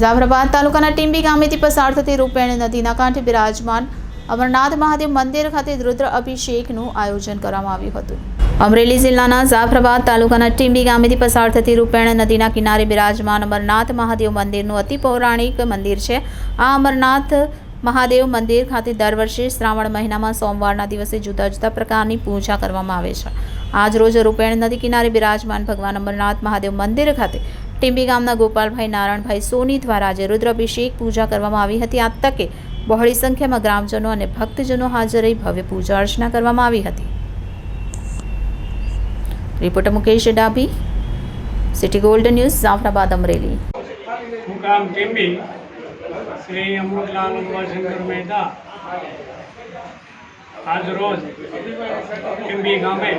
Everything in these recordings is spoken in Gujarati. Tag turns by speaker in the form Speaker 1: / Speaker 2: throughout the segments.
Speaker 1: જાફરાબાદ તાલુકાના ટીંબી ગામેથી પસાર થતી રૂપેણ નદીના કાંઠે બિરાજમાન અમરનાથ મહાદેવ મંદિર ખાતે રુદ્ર અભિષેકનું આયોજન કરવામાં આવ્યું હતું. અમરેલી જિલ્લાના જાફરાબાદ તાલુકાના ટીંબી ગામેથી પસાર થતી રૂપેણ નદીના કિનારે બિરાજમાન અમરનાથ મહાદેવ મંદિરનું અતિ પૌરાણિક મંદિર છે. આ અમરનાથ મહાદેવ મંદિર ખાતે દર વર્ષે શ્રાવણ મહિનામાં સોમવારના દિવસે જુદા જુદા પ્રકારની પૂજા કરવામાં આવે છે. આજ રોજ રૂપેણ નદી કિનારે બિરાજમાન ભગવાન અમરનાથ મહાદેવ મંદિર ખાતે ટીંબી ગામના ગોપાલભાઈ નારાયણભાઈ સોની દ્વારા આજે રુદ્રાભિષેક પૂજા કરવામાં આવી હતી. આ તકે બહોળી સંખ્યામાં ગ્રામજનો અને ભક્તજનો હાજર રહી ભવ્ય પૂજા અર્ચના કરવામાં આવી હતી. Reporter Mukesh Dabhi, city gold news, Jafrabad, Amreli.
Speaker 2: મુકામ ટીમ્બી શ્રી અમૃતલાલ ઉમાશંકર મહેતા. આજ રોજ ટીમ્બી ગામે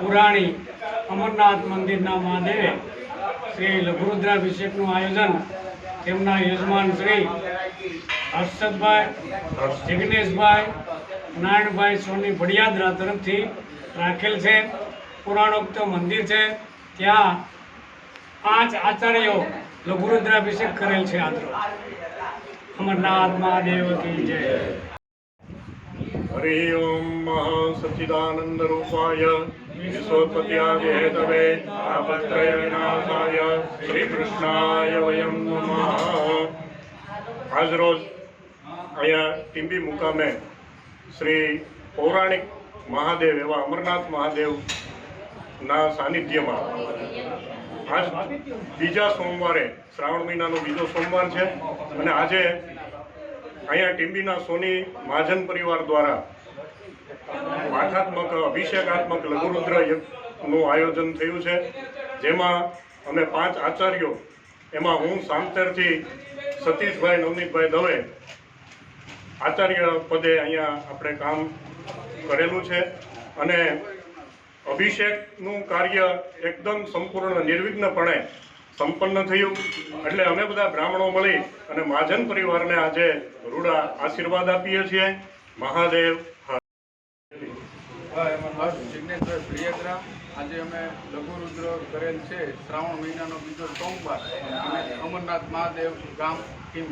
Speaker 2: પુરાણી અમરનાથ મંદિરના મહાદેવે શ્રી લઘુરુદ્રાભિષેકનું આયોજન તેમના યજમાન શ્રી હર્ષદભાઈ, જિગ્નેશભાઈ, નારાયણભાઈ સોની ભડિયાદરા તરફથી રાખેલ છે. પુરાણોક્ત મંદિર છે. ત્યાં પાંચ આચાર્યો લઘુરુદ્રાભિષેક કરેલ છે આદરો. અમરનાથ મહાદેવ કી જય.
Speaker 3: હરે ઓમ સચ્ચિદાનંદરૂપાય વિશ્વોત્પત્યાદિ હેતવે તાપત્રય વિનાશાય શ્રી કૃષ્ણાય વયમ નમઃ આજરોજ અહીંયા ટીંબી મુકામે શ્રી પૌરાણિક મહાદેવ એવા અમરનાથ મહાદેવના સાનિધ્યમાં આજ બીજા સોમવારે શ્રાવણ મહિનાનો બીજો સોમવાર છે અને આજે અહીંયા ટીંબીના સોની મહાજન પરિવાર દ્વારા પાઠાત્મક અભિષેકાત્મક લઘુરુદ્ર યજ્ઞનું આયોજન થયું છે. જેમાં અમે પાંચ આચાર્યો, એમાં હું, સામતેરથી સતીશભાઈ, નવનીતભાઈ દવે આચાર્ય પદે અહીંયા આપણે કામ કરેલું છે. અને અભિષેકનું કાર્ય એકદમ સંપૂર્ણ નિર્વિઘ્નપણે સંપન્ન થયું. એટલે અમે બધા બ્રાહ્મણો મળી અને મહાજન પરિવારને આજે રૂડા આશીર્વાદ આપીએ છીએ. મહાદેવ
Speaker 4: જિગ્નેશભાઈ પ્રિયદ્રા. આજે અમે લઘુરુદ્ર કરેલ છે, શ્રાવણ મહિનાનો બીજો સોમવાર. અને અમરનાથ મહાદેવ ગામ ટીમ